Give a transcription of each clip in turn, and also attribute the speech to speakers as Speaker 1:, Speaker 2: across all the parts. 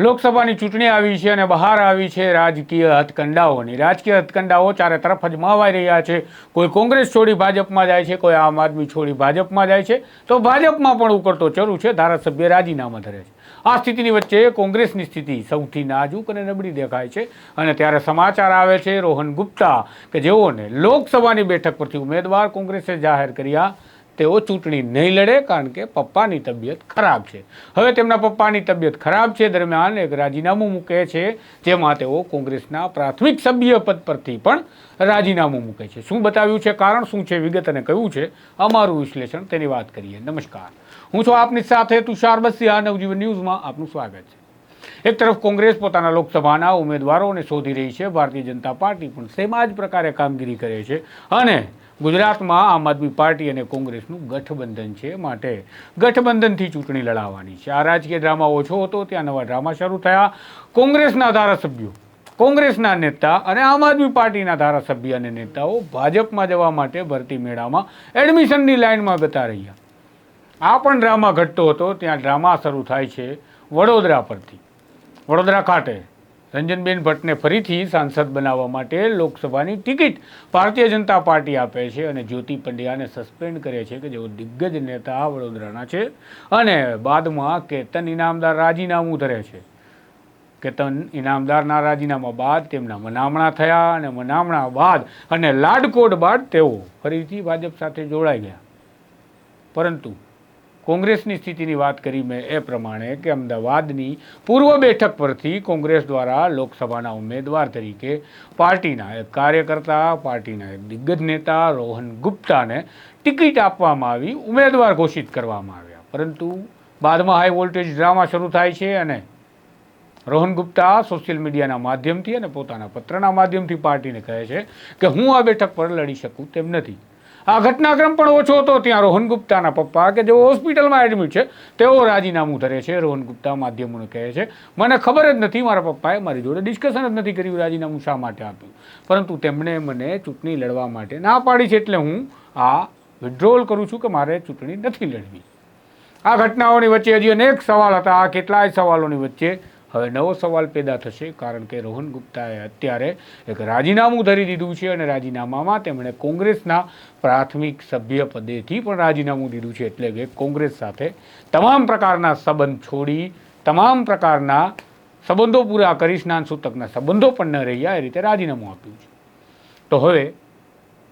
Speaker 1: લોકસભાની ચૂંટણી આવી છે અને બહાર આવી છે રાજકીય હથકંડાઓની. રાજકીય હથકંડાઓ ચારે તરફ જ માવાઈ રહ્યા છે. કોઈ કોંગ્રેસ છોડી ભાજપમાં જાય છે, કોઈ આમ આદમી છોડી ભાજપમાં જાય છે. તો ભાજપમાં પણ ઉકળતો ચરુ છે, ધારાસભ્ય રાજીનામા ધરે છે. આ સ્થિતિની વચ્ચે કોંગ્રેસની સ્થિતિ સૌથી નાજુક અને નબળી દેખાય છે. અને ત્યારે સમાચાર આવે છે રોહન ગુપ્તા કે જેઓને લોકસભાની બેઠક પરથી ઉમેદવાર કોંગ્રેસે જાહેર કર્યા તેઓ ચૂંટણી નહીં લડે કારણ કે પપ્પાની તબિયત ખરાબ છે. હવે તેમના પપ્પાની તબિયત ખરાબ છે, દરમિયાન એક રાજીનામું મૂકે છે, જેમાં તેઓ કોંગ્રેસના પ્રાથમિક સભ્ય પદ પરથી પણ રાજીનામું મૂકે છે. શું બતાવ્યું છે કારણ, શું છે વિગત અને કયું છે? અમારું વિશ્લેષણ તેની વાત કરીએ. નમસ્કાર. હું છું આપની સાથે તુષાર બસિયા, નવજીવન ન્યૂઝમાં આપનું સ્વાગત છે. એક તરફ કોંગ્રેસ પોતાના લોકસભાના ઉમેદવારોને શોધી રહી છે. ભારતીય જનતા પાર્ટી પણ સેમ જ પ્રકારે કામગીરી કરે છે. અને ગુજરાતમાં આમ આદમી પાર્ટી અને કોંગ્રેસનું ગઠબંધન છે માટે ગઠબંધનથી ચૂંટણી લડાવવાની છે. આ રાજકીય ડ્રામા ઓછો હતો, ત્યાં નવા ડ્રામા શરૂ થયા. કોંગ્રેસના ધારાસભ્યો, કોંગ્રેસના નેતા અને આમ આદમી પાર્ટીના ધારાસભ્ય અને નેતાઓ ભાજપમાં જવા માટે ભરતી મેળામાં એડમિશનની લાઇનમાં ગતા રહ્યા. આ પણ ડ્રામા ઘટતો હતો, ત્યાં ડ્રામા શરૂ થાય છે વડોદરા પરથી. વડોદરા ખાતે રંજનબેન ભટ્ટને ફરીથી સાંસદ બનાવવા માટે લોકસભાની ટિકિટ ભારતીય જનતા પાર્ટી આપે છે અને જ્યોતિ પંડ્યાને સસ્પેન્ડ કરે છે કે જેઓ દિગ્ગજ નેતા વડોદરાના છે. અને બાદમાં કેતન ઇનામદાર રાજીનામું ધરે છે. કેતન ઇનામદારના રાજીનામા બાદ તેમના મનામણા થયા અને મનામણા બાદ અને લાડકોડ બાદ તેઓ ફરીથી ભાજપ સાથે જોડાઈ ગયા. પરંતુ કોંગ્રેસની સ્થિતિની વાત કરી મેં એ પ્રમાણે કે અમદાવાદની પૂર્વ બેઠક પરથી કોંગ્રેસ દ્વારા લોકસભાના ઉમેદવાર તરીકે પાર્ટીના એક કાર્યકર્તા, પાર્ટીના એક દિગ્ગજ નેતા રોહન ગુપ્તાને ટિકિટ આપવામાં આવી, ઉમેદવાર ઘોષિત કરવામાં આવ્યા. પરંતુ બાદમાં હાઈ વોલ્ટેજ ડ્રામા શરૂ થાય છે અને રોહન ગુપ્તા સોશિયલ મીડિયાના માધ્યમથી અને પોતાના પત્રના માધ્યમથી પાર્ટીને કહે છે કે હું આ બેઠક પર લડી શકું તેમ નથી. આ ઘટનાક્રમ પણ ઓછો હતો ત્યાં રોહન ગુપ્તાના પપ્પા કે જેઓ હોસ્પિટલમાં એડમિટ છે, તેઓ રાજીનામું ધરે છે, રોહન ગુપ્તા માધ્યમોને કહે છે. મને ખબર જ નથી, મારા પપ્પાએ મારી જોડે ડિસ્કશન જ નથી કર્યું રાજીનામું શા માટે આપ્યું. પરંતુ તેમણે મને ચૂંટણી લડવા માટે ના પાડી છે એટલે હું આ વિડ્રોલ કરું છું કે મારે ચૂંટણી નથી લડવી. આ ઘટનાઓની વચ્ચે હજી અનેક સવાલ હતા. આ કેટલાય સવાલોની વચ્ચે હવે નવો સવાલ પેદા થશે કારણ કે રોહન ગુપ્તાએ અત્યારે એક રાજીનામું ધરી દીધું છે અને રાજીનામામાં તેમણે કોંગ્રેસના પ્રાથમિક સભ્ય પદેથી પણ રાજીનામું દીધું છે એટલે કે કોંગ્રેસ સાથે તમામ પ્રકારના સંબંધ છોડી, તમામ પ્રકારના સંબંધો પૂરા કરી, સ્નાન સૂતકના સંબંધો પણ ન રહ્યા, એ રીતે રાજીનામું આપ્યું છે. તો હવે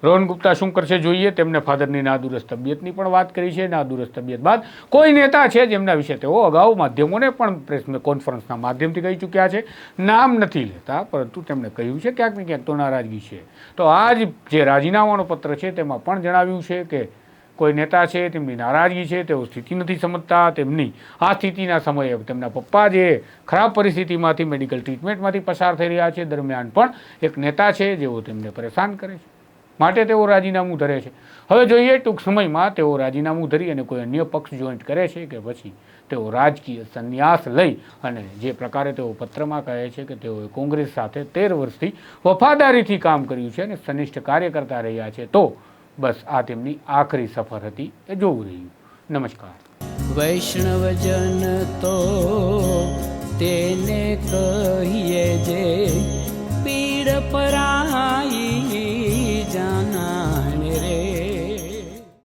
Speaker 1: રોહન ગુપ્તા શું કરશે જોઈએ? તેમને ફાધરની નાદુરસ્ત તબિયતની પણ વાત કરી છે. નાદુરસ્ત તબિયત બાદ કોઈ નેતા છે જેમના વિશે તેઓ અગાઉ માધ્યમોને પણ પ્રેસ કોન્ફરન્સના માધ્યમથી કહી ચૂક્યા છે. નામ નથી લેતા, પરંતુ તેમણે કહ્યું છે ક્યાંક ને ક્યાંક તો નારાજગી છે. તો આ જ જે રાજીનામાનો પત્ર છે તેમાં પણ જણાવ્યું છે કે કોઈ નેતા છે, તેમની નારાજગી છે, તેઓ સ્થિતિ નથી સમજતા, તેમની આ સ્થિતિના સમયે તેમના પપ્પા જે ખરાબ પરિસ્થિતિમાંથી મેડિકલ ટ્રીટમેન્ટમાંથી પસાર થઈ રહ્યા છે, દરમિયાન પણ એક નેતા છે જેઓ તેમને પરેશાન કરે છે. માટે તેઓ રાજીનામું ધરે છે. હવે જોઈએ ટૂંક સમયમાં તેઓ રાજીનામું ધરી અને કોઈ અન્ય પક્ષ જોઈન્ટ કરે છે કે પછી તેઓ રાજકીય સંન્યાસ લઈ અને જે પ્રકારે તેઓ પત્રમાં કહે છે કે તેઓએ કોંગ્રેસ સાથે તેર વર્ષથી વફાદારીથી કામ કર્યું છે અને સનિષ્ઠ કાર્ય કરતા રહ્યા છે, તો બસ આ તેમની આખરી સફર હતી. એ જોવું રહ્યું. નમસ્કાર.
Speaker 2: વૈષ્ણવજન તો તેને કહીએ જે પીડ પરાઈ